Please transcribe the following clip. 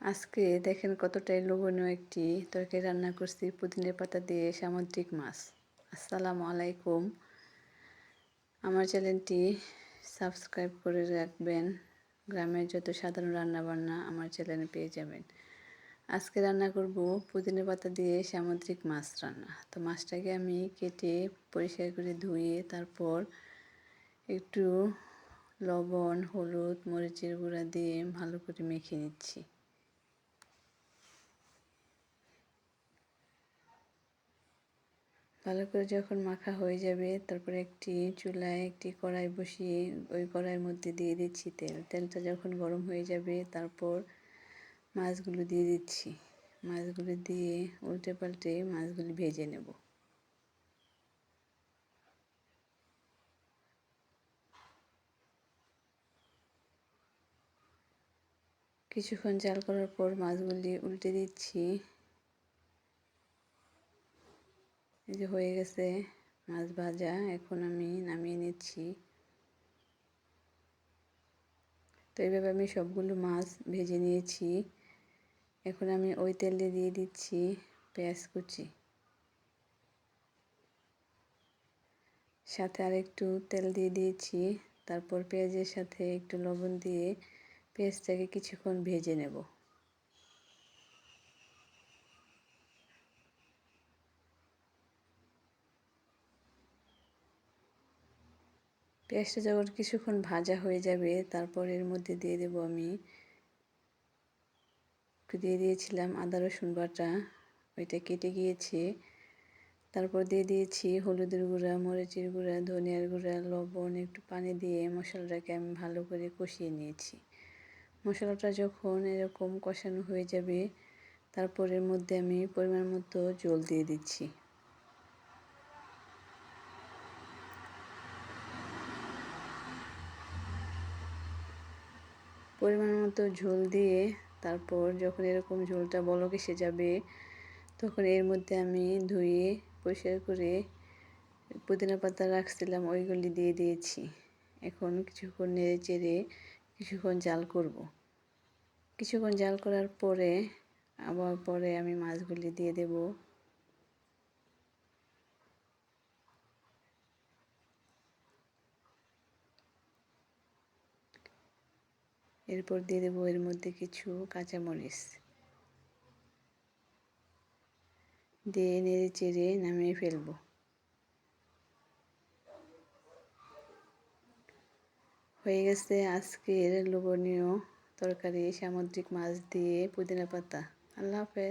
আজকে দেখেন কতটাই লোভনীয় একটি তরকারি রান্না করছি। পুদিনের পাতা দিয়ে সামুদ্রিক মাছ। আসসালামু আলাইকুম। আমার চ্যানেলটি সাবস্ক্রাইব করে রাখবেন। গ্রামের যত সাধারণ রান্নাবান্না আমার চ্যানেলে পেয়ে যাবেন। আজকে রান্না করব পুদিনা পাতা দিয়ে সামুদ্রিক মাছ রান্না। তো মাছটাকে আমি কেটে পরিষ্কার করে ধুয়ে তারপর একটু লবণ, হলুদ, মরিচের গুঁড়া দিয়ে ভালো করে মেখে নিচ্ছি। ভালো করে যখন মাখা হয়ে যাবে, তারপরে একটি চুলায় একটি কড়াই বসিয়ে ওই কড়াইয়ের মধ্যে দিয়ে দিচ্ছি তেল। তেলটা যখন গরম হয়ে যাবে, তারপর মাছগুলো দিয়ে দিচ্ছি। মাছগুলো দিয়ে উল্টে পাল্টে মাছগুলি ভেজে নেব। কিছুক্ষণ জাল করার পর মাছগুলি উল্টে দিচ্ছি। এই যে হয়ে গেছে মাছ ভাজা, এখন আমি নামিয়ে নিচ্ছি। তো এইভাবে আমি সবগুলো মাছ ভেজে নিয়েছি। এখন আমি ওই তেলে দিয়ে দিচ্ছি পেঁয়াজ কুচি। সাথে আর একটু তেল দিয়ে দিয়েছি, তারপর পেঁয়াজের সাথে একটু লবণ দিয়ে পেঁয়াজটাকে কিছুক্ষণ ভেজে নেব। পেঁয়াজটা যখন কিছুক্ষণ ভাজা হয়ে যাবে, তারপর এর মধ্যে দিয়ে দেব আমি দিয়ে দিয়েছিলাম আদা, রসুন বাটা। ওইটা কেটে গিয়েছে। তারপর দিয়ে দিয়েছি হলুদের গুঁড়া, মরিচের গুঁড়া, ধনিয়ার গুঁড়া, লবণ, একটু পানি দিয়ে মশলাটাকে আমি ভালো করে কষিয়ে নিয়েছি। মশলাটা যখন এরকম কষানো হয়ে যাবে, তারপরের মধ্যে আমি পরিমাণ মতো জল দিয়ে দিচ্ছি। পরিমাণ মতো ঝোল দিয়ে তারপর যখন এরকম ঝোলটা বলক এসে যাবে, তখন এর মধ্যে আমি ধুয়ে পরিষ্কার করে পুদিনা পাতা রাখছিলাম, ওইগুলি দিয়ে দিয়েছি। এখন কিছুক্ষণ নেড়ে চেড়ে কিছুক্ষণ জাল করব। কিছুক্ষণ জাল করার পরে, আবার পরে আমি মাছগুলি দিয়ে দেবো। এরপর দিয়ে দেবো এর মধ্যে কিছু কাঁচামরিচ। দিয়ে নেড়ে চেড়ে নামিয়ে ফেলব। হয়ে গেছে আজকের লোভনীয় তরকারি, সামুদ্রিক মাছ দিয়ে পুদিনা পাতা। আল্লাহ হাফেজ।